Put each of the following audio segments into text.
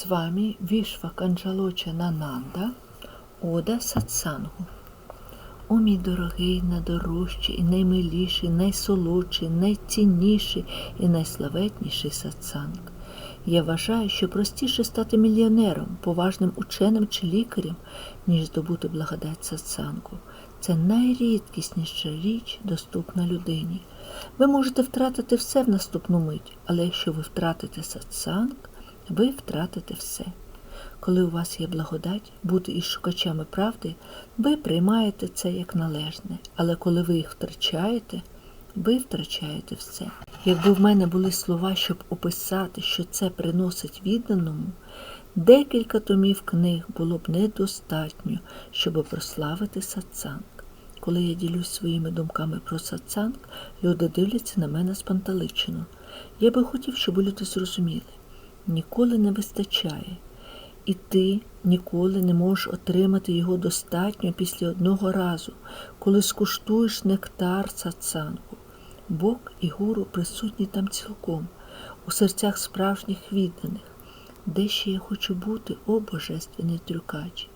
З вами Вішва Канджалоча Нананда, Ода Сатсангу. О мій дорогий, найдорожчий, наймиліший, найсолодший, найцінніший і найславетніший сатсанг. Я вважаю, що простіше стати мільйонером, поважним ученим чи лікарем, ніж здобути благодать сатсангу. Це найрідкісніша річ, доступна людині. Ви можете втратити все в наступну мить, але якщо ви втратите сатсанг, ви втратите все. Коли у вас є благодать бути із шукачами правди, ви приймаєте це як належне, але коли ви їх втрачаєте, ви втрачаєте все. Якби в мене були слова, щоб описати, що це приносить відданому, декілька томів книг було б недостатньо, щоб прославити сатсанг. Коли я ділюсь своїми думками про сатсанг, люди дивляться на мене спанталичено. Я би хотів, щоб люди зрозуміли, ніколи не вистачає. І ти ніколи не можеш отримати його достатньо після одного разу, коли скуштуєш нектар сатсангу. Бог і гуру присутні там цілком, у серцях справжніх відданих. Де ще я хочу бути, о божественний трюкач.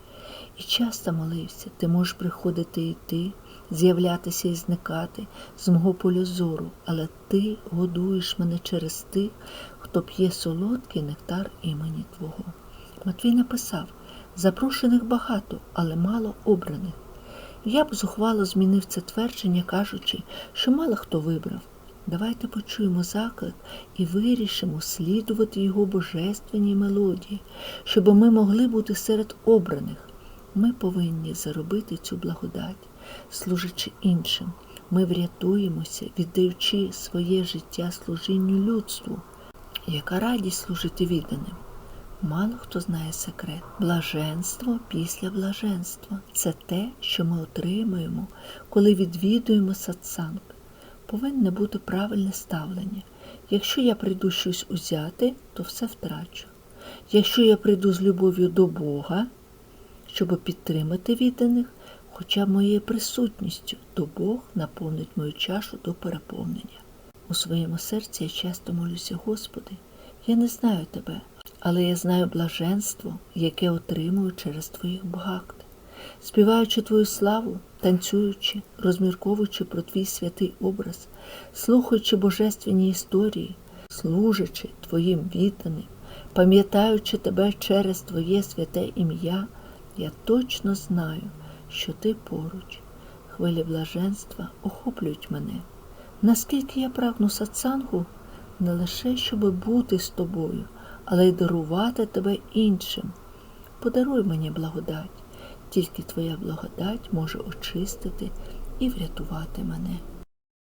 І часто молився, ти можеш приходити і йти, з'являтися і зникати з мого поля зору, але ти годуєш мене через тих, хто п'є солодкий нектар імені Твого. Матвій написав запрошених багато, але мало обраних. Я б зухвало змінив це твердження, кажучи, що мало хто вибрав. Давайте почуємо заклик і вирішимо слідувати його божественній мелодії, щоб ми могли бути серед обраних. Ми повинні заробити цю благодать, служачи іншим. Ми врятуємося, віддаючи своє життя служінню людству. Яка радість служити відданим? Мало хто знає секрет. Блаженство після блаженства це те, що ми отримуємо, коли відвідуємо сатсанг. Повинне бути правильне ставлення. Якщо я прийду щось узяти, то все втрачу. Якщо я прийду з любов'ю до Бога, щоб підтримати відданих, хоча моєю присутністю, то Бог наповнить мою чашу до переповнення. У своєму серці я часто молюся, Господи, я не знаю Тебе, але я знаю блаженство, яке отримую через Твоїх багакт. Співаючи Твою славу, танцюючи, розмірковуючи про Твій святий образ, слухаючи божественні історії, служачи Твоїм відданим, пам'ятаючи Тебе через Твоє святе ім'я, я точно знаю, що Ти поруч. Хвилі блаженства охоплюють мене. Наскільки я прагну сатсангу, не лише щоб бути з тобою, але й дарувати тебе іншим. Подаруй мені благодать, тільки твоя благодать може очистити і врятувати мене.